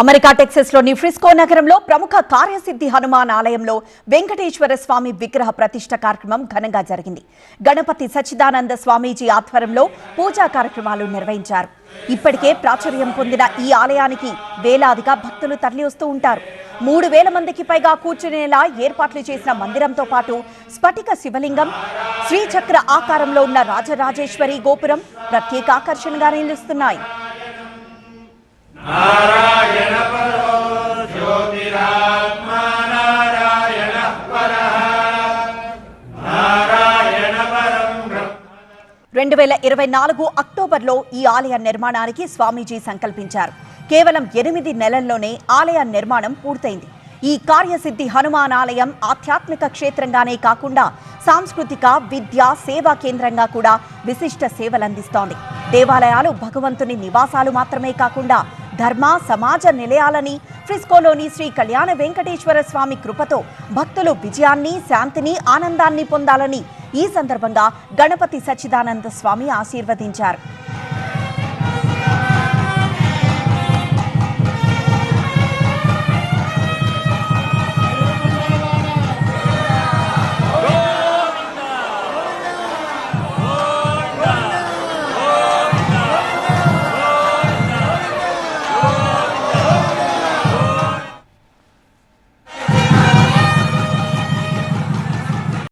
America టెక్సస్లోని Frisco నగరంలో ప్రముఖ కార్యసిద్ధి హనుమాన్ ఆలయంలో వెంకటేశ్వర స్వామి విగ్రహ ప్రతిష్ట కార్యక్రమం ఘనంగా జరిగింది. గణపతి సచ్చిదానంద స్వామీజీ ఆధ్వర్యంలో పూజా కార్యక్రమాలు నిర్వహించారు. ఇప్పటికే ప్రాచుర్యం పొందిన ఈ ఆలయానికి వేలాదిగా భక్తులు తరలివస్తూ ఉంటారు. మూడు వేల మందికి పైగా కూర్చునేలా ఏర్పాట్లు చేసిన మందిరంతో పాటు స్ఫటిక శివలింగం శ్రీచక్ర ఆకారంలో ఉన్న రాజరాజేశ్వరి గోపురం ప్రత్యేక ఆకర్షణగా నిలుస్తున్నాయి. రెండు వేల ఇరవై నాలుగు అక్టోబర్లో ఈ ఆలయ నిర్మాణానికి స్వామీజీ సంకల్పించారు. కేవలం ఎనిమిది నెలల్లోనే ఆలయ నిర్మాణం పూర్తయింది. ఈ కార్యసిద్ధి హనుమాన్ ఆలయం ఆధ్యాత్మిక క్షేత్రంగానే కాకుండా సాంస్కృతిక విద్య సేవా కేంద్రంగా కూడా విశిష్ట సేవలందిస్తోంది. దేవాలయాలు భగవంతుని నివాసాలు మాత్రమే కాకుండా ధర్మ సమాజ నిలయాలని ఫ్రిస్కోలోని శ్రీ కళ్యాణ వెంకటేశ్వర స్వామి కృపతో భక్తులు విజయాన్ని శాంతిని ఆనందాన్ని పొందాలని ఈ సందర్భంగా గణపతి సచ్చిదానంద స్వామి ఆశీర్వదించారు.